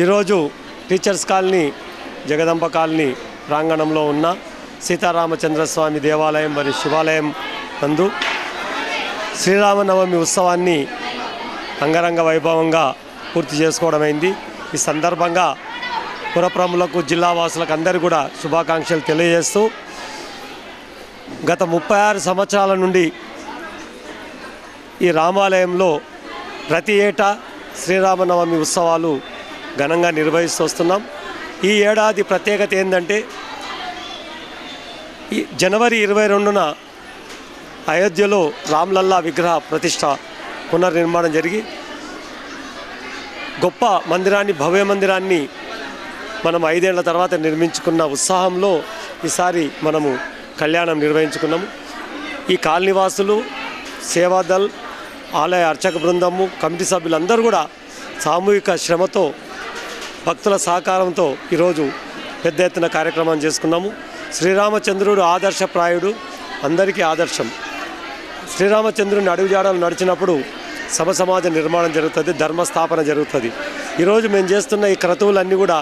ఈరోజు teachers colony Jagadamba colony ప్రాంగణంలో ఉన్న సీతారామచంద్రస్వామి దేవాలయం మరియు శివాలయం నందు శ్రీరామనవమి ఉత్సవాన్ని అంగరంగ వైభవంగా పూర్తి చేసుకోవడమైంది. ఈ సందర్భంగా పురప్రములకు జిల్లా వాసులకు అందరూ కూడా శుభాకాంక్షలు తెలియజేస్తూ గత ముప్పై ఆరు సంవత్సరాల నుండి ఈ రామాలయంలో ప్రతి ఏటా శ్రీరామనవమి ఉత్సవాలు ఘనంగా నిర్వహిస్తూ వస్తున్నాం ఈ ఏడాది ప్రత్యేకత ఏంటంటే ఈ జనవరి ఇరవై రెండున అయోధ్యలో రామ్లల్లా విగ్రహ ప్రతిష్ట పునర్నిర్మాణం జరిగి గొప్ప మందిరాన్ని భవ్య మందిరాన్ని మనం ఐదేళ్ళ తర్వాత నిర్మించుకున్న ఉత్సాహంలో ఈసారి మనము కళ్యాణం నిర్వహించుకున్నాము. ఈ కాలనివాసులు సేవాదల్ ఆలయ అర్చక బృందము కమిటీ సభ్యులందరూ కూడా సామూహిక శ్రమతో భక్తుల సహకారంతో ఈరోజు పెద్ద ఎత్తున కార్యక్రమం చేసుకున్నాము. శ్రీరామచంద్రుడు ఆదర్శప్రాయుడు అందరికీ ఆదర్శం. శ్రీరామచంద్రుని అడుగుజాడలు నడిచినప్పుడు సమ సమాజ నిర్మాణం జరుగుతుంది ధర్మస్థాపన జరుగుతుంది. ఈరోజు మేము చేస్తున్న ఈ క్రతువులన్నీ కూడా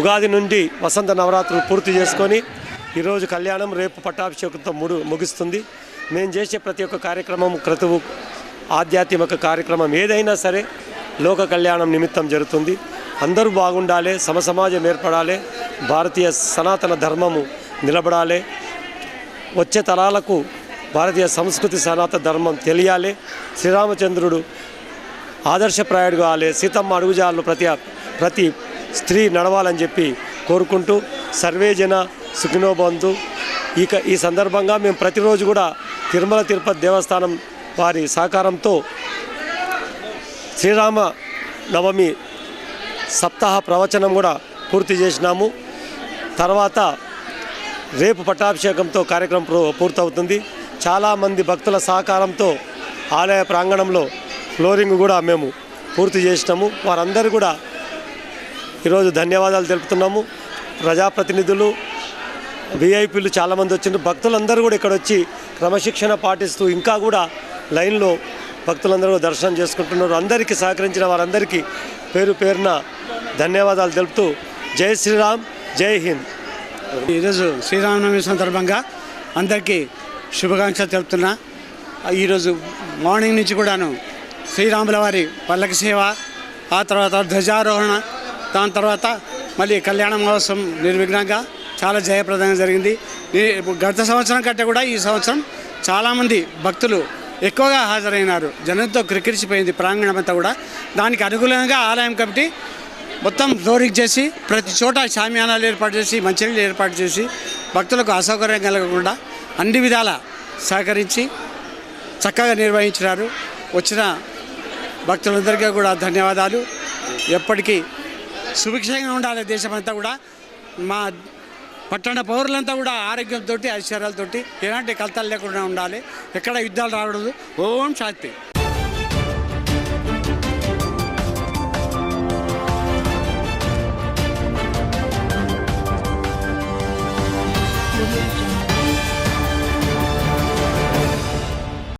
ఉగాది నుండి వసంత నవరాత్రులు పూర్తి చేసుకొని ఈరోజు కళ్యాణం రేపు పట్టాభిషేకంతో ముడు ముగుస్తుంది. మేము చేసే ప్రతి ఒక్క కార్యక్రమం క్రతువు ఆధ్యాత్మిక కార్యక్రమం ఏదైనా సరే లోక కళ్యాణం నిమిత్తం జరుగుతుంది. అందరూ బాగుండాలి సమసమాజం ఏర్పడాలి భారతీయ సనాతన ధర్మము నిలబడాలి. వచ్చే తరాలకు భారతీయ సంస్కృతి సనాతన ధర్మం తెలియాలి. శ్రీరామచంద్రుడు ఆదర్శప్రాయుడు కావాలి. సీతమ్మ అడుగుజాలు ప్రతి ప్రతి స్త్రీ నడవాలని చెప్పి కోరుకుంటూ సర్వేజన సుఖినోబంధు ఇక ఈ సందర్భంగా మేము ప్రతిరోజు కూడా తిరుమల తిరుపతి దేవస్థానం వారి సహకారంతో శ్రీరామ నవమి సప్తాహ ప్రవచనం కూడా పూర్తి చేసినాము. తర్వాత రేపు పట్టాభిషేకంతో కార్యక్రమం పూర్తవుతుంది. చాలామంది భక్తుల సహకారంతో ఆలయ ప్రాంగణంలో ఫ్లోరింగ్ కూడా మేము పూర్తి చేసినాము. వారందరూ కూడా ఈరోజు ధన్యవాదాలు తెలుపుతున్నాము. ప్రజాప్రతినిధులు విఐపీలు చాలామంది వచ్చిండ్రు. భక్తులందరూ కూడా ఇక్కడ వచ్చి క్రమశిక్షణ పాటిస్తూ ఇంకా కూడా లైన్లో భక్తులందరూ దర్శనం చేసుకుంటున్నారు. అందరికీ సహకరించిన వారందరికీ పేరు పేరున ధన్యవాదాలు తెలుపుతూ జై శ్రీరామ్ జై హింద్. ఈరోజు శ్రీరామనవమి సందర్భంగా అందరికీ శుభాకాంక్షలు తెలుపుతున్నా. ఈరోజు మార్నింగ్ నుంచి కూడాను శ్రీరాముల వారి పల్లకి సేవ ఆ తర్వాత ధ్వజారోహణ దాని తర్వాత మళ్ళీ కళ్యాణ మహోత్సవం నిర్విఘ్నంగా చాలా జయప్రదంగా జరిగింది. ఈ- గత సంవత్సరం కంటే కూడా ఈ సంవత్సరం చాలామంది భక్తులు ఎక్కువగా హాజరైనారు. జనంతో క్రికిరిసిపోయింది ప్రాంగణం అంతా కూడా. దానికి అనుకూలంగా ఆలయం కమిటీ మొత్తం ఫ్లోరింగ్ చేసి ప్రతి చోట షామియానాలు ఏర్పాటు చేసి మంచినీళ్ళు ఏర్పాటు చేసి భక్తులకు అసౌకర్యం కలగకుండా అన్ని విధాల సహకరించి చక్కగా నిర్వహించినారు. వచ్చిన భక్తులందరికీ కూడా ధన్యవాదాలు. ఎప్పటికీ సుభిక్షంగా ఉండాలి దేశమంతా కూడా. మా పట్టణ పౌరులంతా కూడా ఆరోగ్యంతో ఐశ్వర్యాలతోటి ఎలాంటి కలతలు లేకుండా ఉండాలి. ఎక్కడ యుద్ధాలు రాకూడదు. ఓం శాంతి.